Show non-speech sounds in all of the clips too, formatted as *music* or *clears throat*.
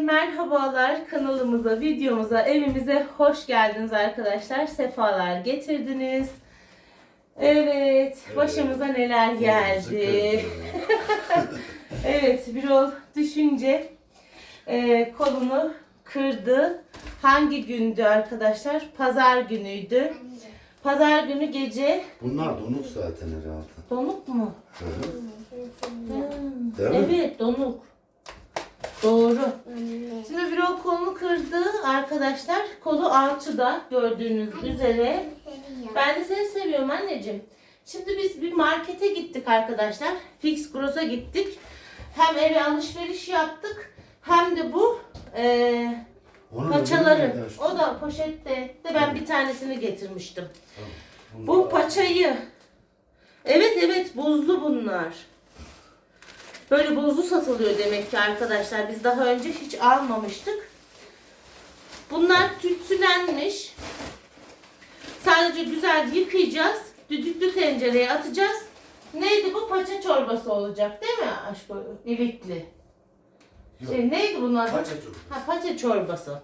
merhabalar kanalımıza, videomuza, evimize hoş geldiniz arkadaşlar. Sefalar getirdiniz. Evet, başımıza neler geldi. *laughs* evet, Birol düşünce e, kolunu kırdı. Hangi gündü arkadaşlar? Pazar günüydü. Pazar günü gece Bunlar donuk zaten herhalde. donuk mu? Hı hı. Değil mi? Evet, donuk. Doğru. Şimdi Birol kolunu kırdı arkadaşlar. Kolu alçıda gördüğünüz üzere. Ben de seni seviyorum anneciğim. Şimdi biz bir markete gittik arkadaşlar. Fix Gross'a gittik. Hem eve alışveriş yaptık hem de bu eee, Onun paçaları. nereden? O da poşette de ben bir tanesini getirmiştim. Bu paçayı. Evet evet buzlu bunlar. Böyle buzlu satılıyor demek ki arkadaşlar. Biz daha önce hiç almamıştık. Bunlar tütsülenmiş. Sadece güzel yıkayacağız. Düdüklü tencereye atacağız. Neydi bu? Paça çorbası olacak değil mi aşkım? İlikli. Yok. Şey, neydi bunlar? Paça çok. Ha paça çorbası.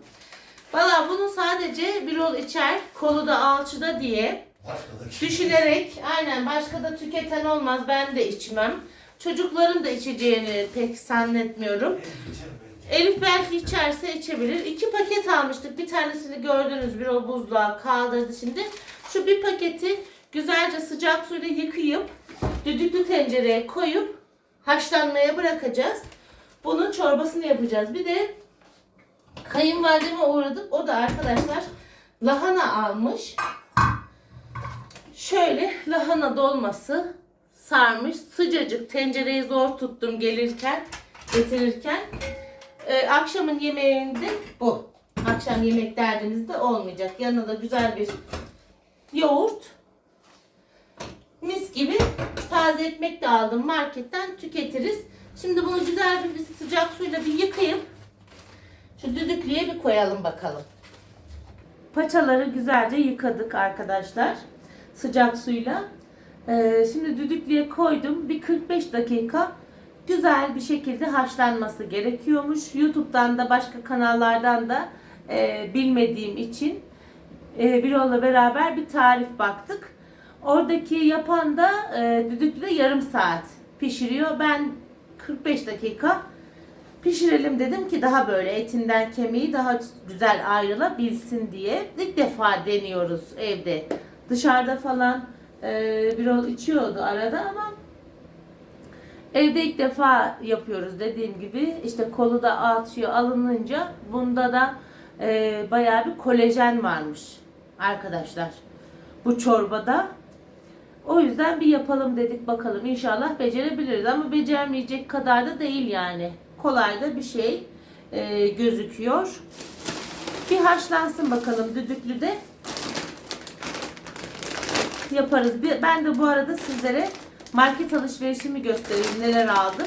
Valla bunu sadece bir ol içer, kolu da alçıda diye Başka da kim? düşünerek aynen başka da tüketen olmaz ben de içmem. Çocukların da içeceğini pek zannetmiyorum. Elif belki içerse içebilir. İki paket almıştık. Bir tanesini gördünüz bir o buzluğa kaldırdı şimdi. Şu bir paketi güzelce sıcak suyla yıkayıp düdüklü tencereye koyup haşlanmaya bırakacağız. Bunun çorbasını yapacağız. Bir de kayınvalideme uğradık. O da arkadaşlar lahana almış. Şöyle lahana dolması sarmış. Sıcacık tencereyi zor tuttum gelirken, getirirken. Ee, akşamın yemeğinde bu. Akşam yemek derdimizde olmayacak. Yanına da güzel bir yoğurt. Mis gibi taze ekmek de aldım marketten tüketiriz. Şimdi bunu güzel bir sıcak suyla bir yıkayıp şu düdüklüye bir koyalım bakalım. Paçaları güzelce yıkadık arkadaşlar. Sıcak suyla. Ee, şimdi düdüklüye koydum. Bir 45 dakika güzel bir şekilde haşlanması gerekiyormuş. YouTube'dan da başka kanallardan da e, bilmediğim için e, Birol'la beraber bir tarif baktık. Oradaki yapan da e, düdüklüde yarım saat pişiriyor. Ben 45 dakika pişirelim dedim ki daha böyle etinden kemiği daha güzel ayrılabilsin diye. İlk defa deniyoruz evde. Dışarıda falan e, Birol içiyordu arada ama Evde ilk defa yapıyoruz dediğim gibi. İşte kolu da alçıyor alınınca bunda da e, bayağı bir kolajen varmış arkadaşlar. Bu çorbada. O yüzden bir yapalım dedik bakalım. İnşallah becerebiliriz ama beceremeyecek kadar da değil yani. Kolay da bir şey e, gözüküyor. Bir haşlansın bakalım düdüklüde. Yaparız. Ben de bu arada sizlere market alışverişimi göstereyim neler aldım.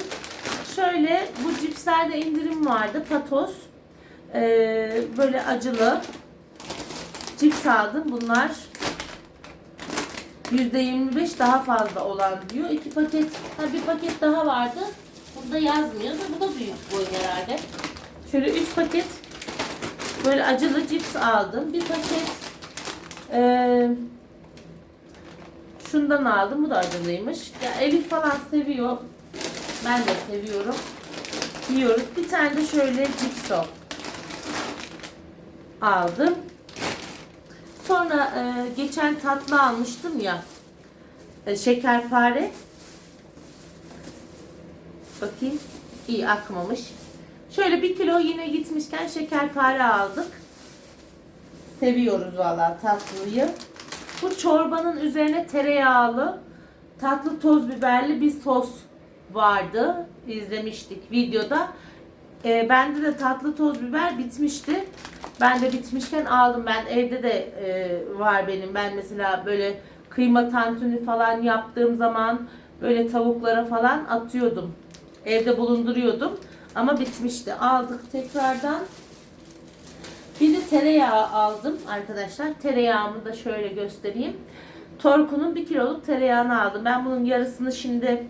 Şöyle bu cipslerde indirim vardı. Patos. Ee, böyle acılı. Cips aldım. Bunlar %25 daha fazla olan diyor. İki paket, ha bir paket daha vardı. Burada yazmıyor da bu da büyük boy herhalde. Şöyle 3 paket böyle acılı cips aldım. Bir paket eee Şundan aldım. Bu da acılıymış. Ya Elif falan seviyor. Ben de seviyorum. Yiyoruz. Bir tane de şöyle cipso aldım. Sonra e, geçen tatlı almıştım ya. E, şekerpare. Bakayım. İyi akmamış. Şöyle bir kilo yine gitmişken şekerpare aldık. Seviyoruz valla tatlıyı. Bu çorbanın üzerine tereyağlı, tatlı toz biberli bir sos vardı. İzlemiştik videoda. Ee, bende de tatlı toz biber bitmişti. Ben de bitmişken aldım. Ben evde de e, var benim. Ben mesela böyle kıyma tantuni falan yaptığım zaman böyle tavuklara falan atıyordum. Evde bulunduruyordum. Ama bitmişti. Aldık tekrardan. Tereyağı aldım arkadaşlar. Tereyağımı da şöyle göstereyim. Torku'nun bir kiloluk tereyağını aldım. Ben bunun yarısını şimdi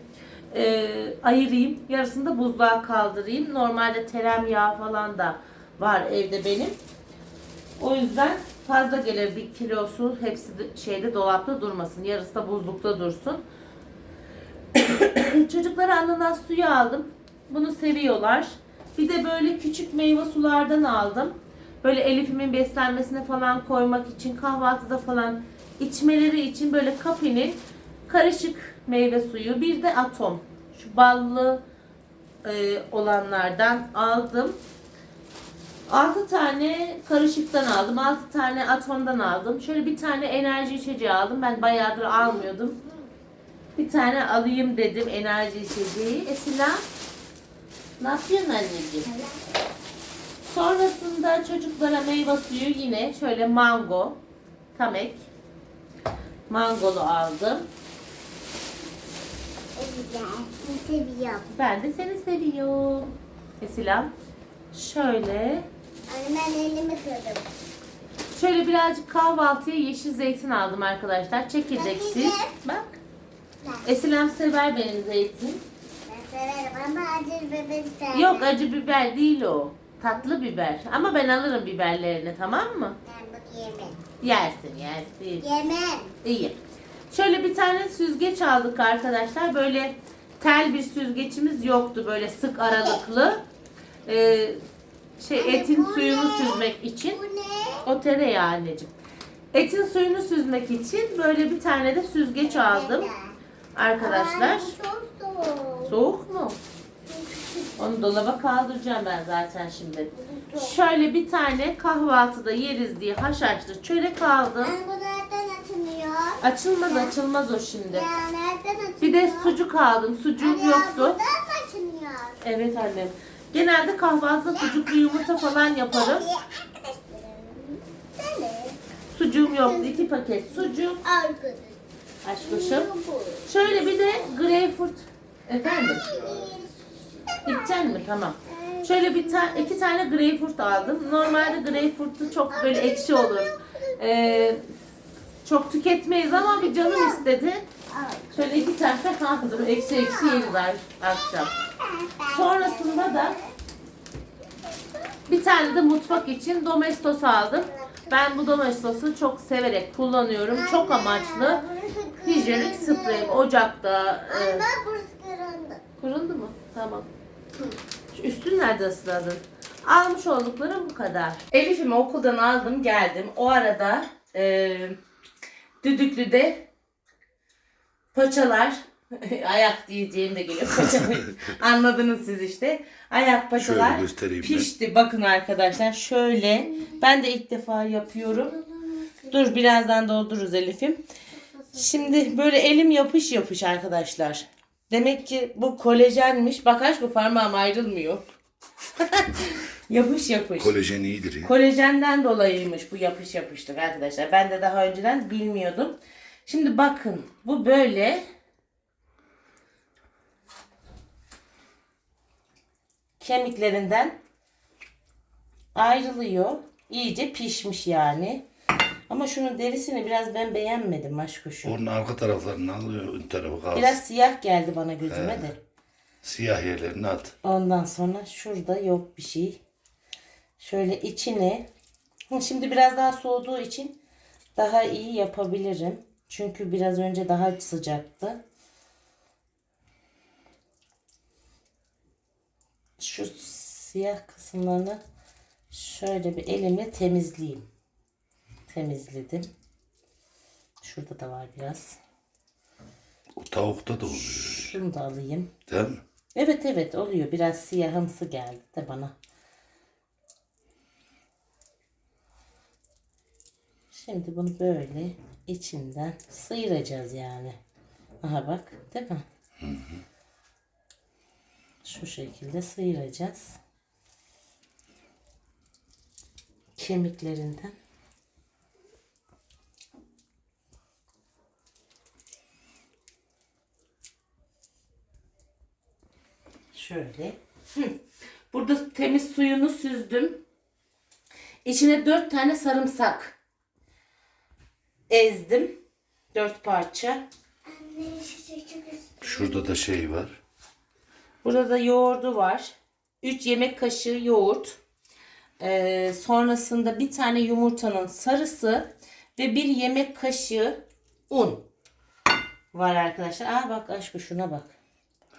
e, ayırayım. Yarısını da buzluğa kaldırayım. Normalde tereyağı falan da var evde benim. O yüzden fazla gelir bir kilosu hepsi de şeyde dolapta durmasın. Yarısı da buzlukta dursun. *coughs* Çocuklara ananas suyu aldım. Bunu seviyorlar. Bir de böyle küçük meyve sulardan aldım. Böyle Elif'imin beslenmesine falan koymak için kahvaltıda falan içmeleri için böyle kapinin karışık meyve suyu bir de atom. Şu ballı e, olanlardan aldım. 6 tane karışıktan aldım. 6 tane atomdan aldım. Şöyle bir tane enerji içeceği aldım. Ben bayağıdır almıyordum. Bir tane alayım dedim enerji içeceği. Esila ne yapıyorsun anneciğim? Sonrasında çocuklara meyve suyu yine şöyle mango, tamek, mangolu aldım. Güzel, seviyorum. Ben de seni seviyorum. Esila şöyle Anne ben elimi kırdım. Şöyle birazcık kahvaltıya yeşil zeytin aldım arkadaşlar. Çekirdeksiz. Bak. Esilem sever benim zeytin. Ben severim ama acil bebek sevmem. Yok acı biber değil o. Tatlı biber. Ama ben alırım biberlerini tamam mı? Ben bunu yemem. Yersin yersin. Yemem. İyi. Şöyle bir tane süzgeç aldık arkadaşlar. Böyle tel bir süzgeçimiz yoktu. Böyle sık aralıklı. Ee, şey Anne, etin bu suyunu ne? süzmek için. Bu ne? O tereyağı anneciğim. Etin suyunu süzmek için böyle bir tane de süzgeç aldım arkadaşlar. Ay, çok soğuk. Soğuk mu? Onu dolaba kaldıracağım ben zaten şimdi. Şöyle bir tane kahvaltıda yeriz diye haşhaşlı çörek aldım. Anne bu nereden açılıyor? Açılmaz açılmaz o şimdi. Ya nereden açılıyor? Bir de sucuk aldım. Sucuğum ya yoktu. Buradan mı açılıyor? Evet annem. Genelde kahvaltıda sucuklu yumurta falan yaparım. Sucuğum yoktu. iki paket sucuk. Arkadaşlarım. Aşkoşum. Şöyle bir de greyfurt. Efendim? İçeceksin mi? Tamam. Şöyle bir ta iki tane greyfurt aldım. Normalde greyfurtu çok böyle ekşi olur. Ee, çok tüketmeyiz ama bir canım istedi. Şöyle iki tane aldım. Ekşi ekşi yeriz akşam. Sonrasında da bir tane de mutfak için domestos aldım. Ben bu domestosu çok severek kullanıyorum. Çok amaçlı. Hijyenik spreyim. Ocakta e, kırıldı. kuruldu mu? Tamam. Üstün nerede ısladın? Almış olduklarım bu kadar. Elif'imi okuldan aldım geldim. O arada e, Düdüklü'de paçalar *laughs* ayak diyeceğim de geliyor. Paça. *laughs* Anladınız siz işte. Ayak paçalar Şöyle göstereyim ben. pişti. Bakın arkadaşlar şöyle. Ben de ilk defa yapıyorum. Dur birazdan doldururuz Elif'im. Şimdi böyle elim yapış yapış arkadaşlar. Demek ki bu kolajenmiş. Bak aç bu parmağım ayrılmıyor. *laughs* yapış yapış. Kolajen iyidir ya. Kolajenden dolayıymış bu yapış yapışlık arkadaşlar. Ben de daha önceden bilmiyordum. Şimdi bakın bu böyle kemiklerinden ayrılıyor. İyice pişmiş yani. Ama şunun derisini biraz ben beğenmedim aşkuşum. Onun arka taraflarını alıyor, ön tarafı kalsın. Biraz siyah geldi bana gözüme de. Siyah yerlerini at. Ondan sonra şurada yok bir şey. Şöyle içine. Şimdi biraz daha soğuduğu için daha iyi yapabilirim. Çünkü biraz önce daha sıcaktı. Şu siyah kısımlarını şöyle bir elimle temizleyeyim. Temizledim. Şurada da var biraz. O tavukta da oluyor. Şunu da alayım. Değil mi? Evet evet oluyor. Biraz siyahımsı geldi de bana. Şimdi bunu böyle içinden sıyıracağız yani. Aha bak değil mi? Şu şekilde sıyıracağız. Kemiklerinden. Şöyle. Hı. Burada temiz suyunu süzdüm. İçine dört tane sarımsak ezdim. Dört parça. Şurada da şey var. Burada da yoğurdu var. 3 yemek kaşığı yoğurt. Ee, sonrasında bir tane yumurtanın sarısı ve bir yemek kaşığı un var arkadaşlar. Aa bak aşkı şuna bak.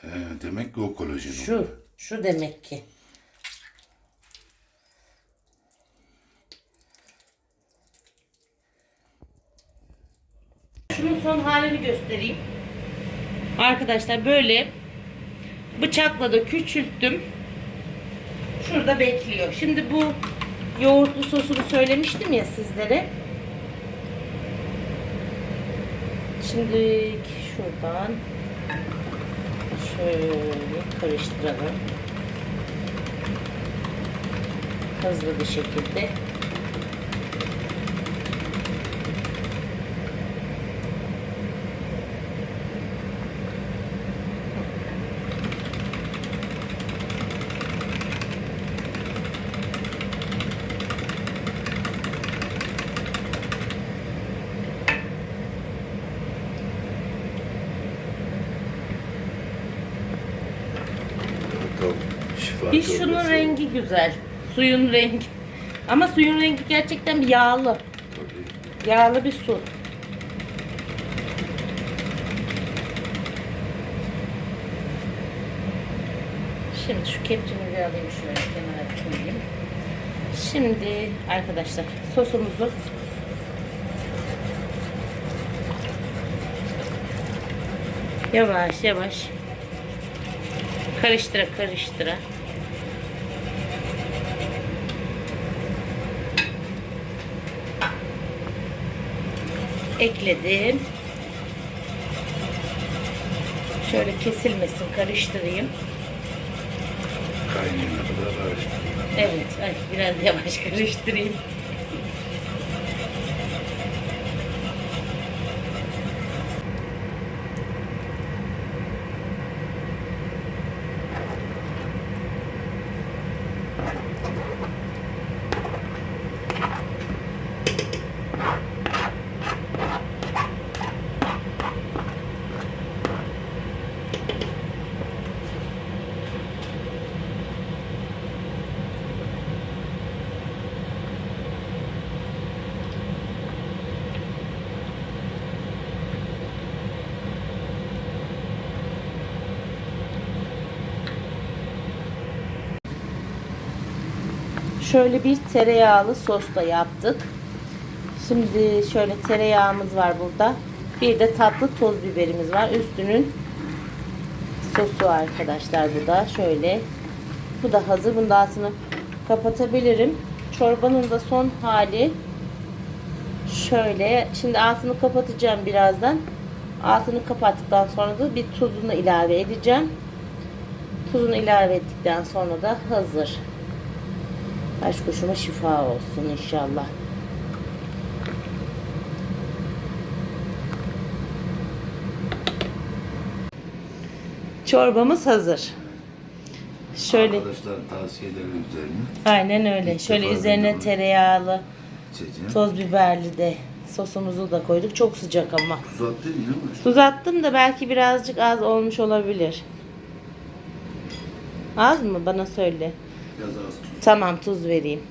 He, demek ki o kolajen. Şu, şu demek ki. Şunun son halini göstereyim. Arkadaşlar böyle bıçakla da küçülttüm. Şurada bekliyor. Şimdi bu yoğurtlu sosunu söylemiştim ya sizlere. Şimdi şuradan şöyle karıştıralım. Hızlı bir şekilde. Tamam. Şifa Bir şunun çorbası. rengi güzel. Suyun rengi. Ama suyun rengi gerçekten bir yağlı. Tabii. Yağlı bir su. Şimdi şu kepçemi bir alayım şöyle kenara koyayım. Şimdi arkadaşlar sosumuzu yavaş yavaş karıştıra karıştıra ekledim. Şöyle kesilmesin karıştırayım. Kaynayana kadar karıştır. Evet, biraz yavaş *laughs* karıştırayım. Şöyle bir tereyağlı sos da yaptık. Şimdi şöyle tereyağımız var burada. Bir de tatlı toz biberimiz var. Üstünün sosu arkadaşlar bu da. Şöyle. Bu da hazır. Bunun da altını kapatabilirim. Çorbanın da son hali. Şöyle. Şimdi altını kapatacağım birazdan. Altını kapattıktan sonra da bir tuzunu ilave edeceğim. Tuzunu ilave ettikten sonra da hazır. Aşk kuşuma şifa olsun inşallah. Çorbamız hazır. Şöyle Arkadaşların tavsiyeleri üzerine aynen öyle. İlk Şöyle defa üzerine duydum. tereyağlı, içeceğim. toz biberli de sosumuzu da koyduk. Çok sıcak ama. Tuz attın ya mı? Tuz attım da belki birazcık az olmuş olabilir. Az mı? Bana söyle. Biraz az tuz. Tamam tuz vereyim.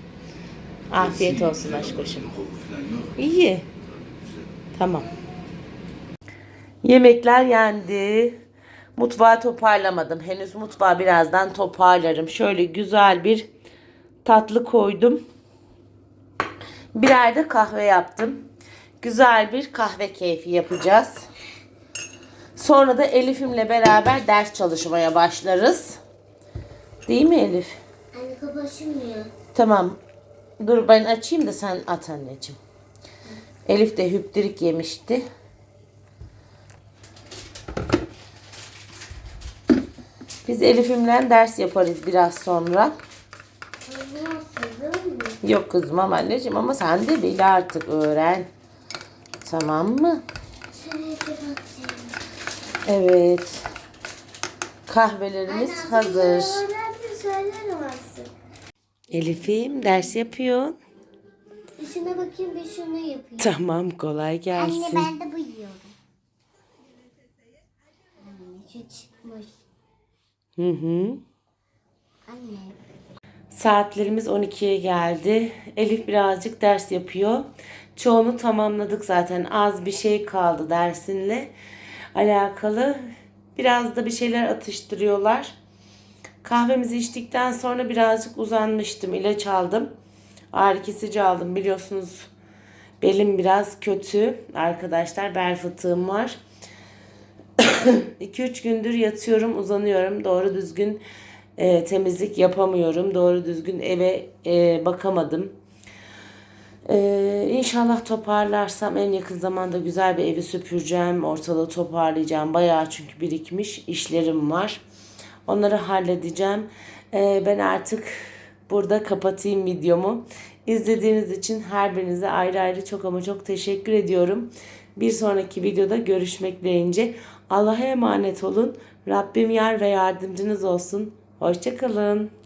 Afiyet olsun aşk yok. İyi. Tamam. Yemekler yendi. Mutfağı toparlamadım. Henüz mutfağı birazdan toparlarım. Şöyle güzel bir tatlı koydum. Birer de kahve yaptım. Güzel bir kahve keyfi yapacağız. Sonra da Elif'imle beraber ders çalışmaya başlarız. Değil mi Elif? Anne kapaşılmıyor. Tamam. Dur ben açayım da sen at anneciğim. Elif de hüptirik yemişti. Biz Elif'imle ders yaparız biraz sonra. Yok kızmam anneciğim ama sen de bil artık öğren. Tamam mı? Evet. Kahvelerimiz hazır. Söylerim. Elif'im ders yapıyor. Bir şuna bakayım bir şunu yapayım. Tamam kolay Anne gelsin. ben de bu yiyorum. Anne şu çıkmış. Hı hı. Anne. Saatlerimiz 12'ye geldi. Elif birazcık ders yapıyor. Çoğunu tamamladık zaten. Az bir şey kaldı dersinle alakalı. Biraz da bir şeyler atıştırıyorlar. Kahvemizi içtikten sonra birazcık uzanmıştım. İlaç aldım. Ağrı kesici aldım. Biliyorsunuz belim biraz kötü. Arkadaşlar bel fıtığım var. *clears throat* 2-3 gündür yatıyorum, uzanıyorum. Doğru düzgün e, temizlik yapamıyorum. Doğru düzgün eve e, bakamadım. E, inşallah toparlarsam en yakın zamanda güzel bir evi süpüreceğim. Ortalığı toparlayacağım. Bayağı çünkü birikmiş işlerim var. Onları halledeceğim. E, ben artık burada kapatayım videomu. İzlediğiniz için her birinize ayrı ayrı çok ama çok teşekkür ediyorum. Bir sonraki videoda görüşmek dileğince Allah'a emanet olun. Rabbim yar ve yardımcınız olsun. Hoşçakalın.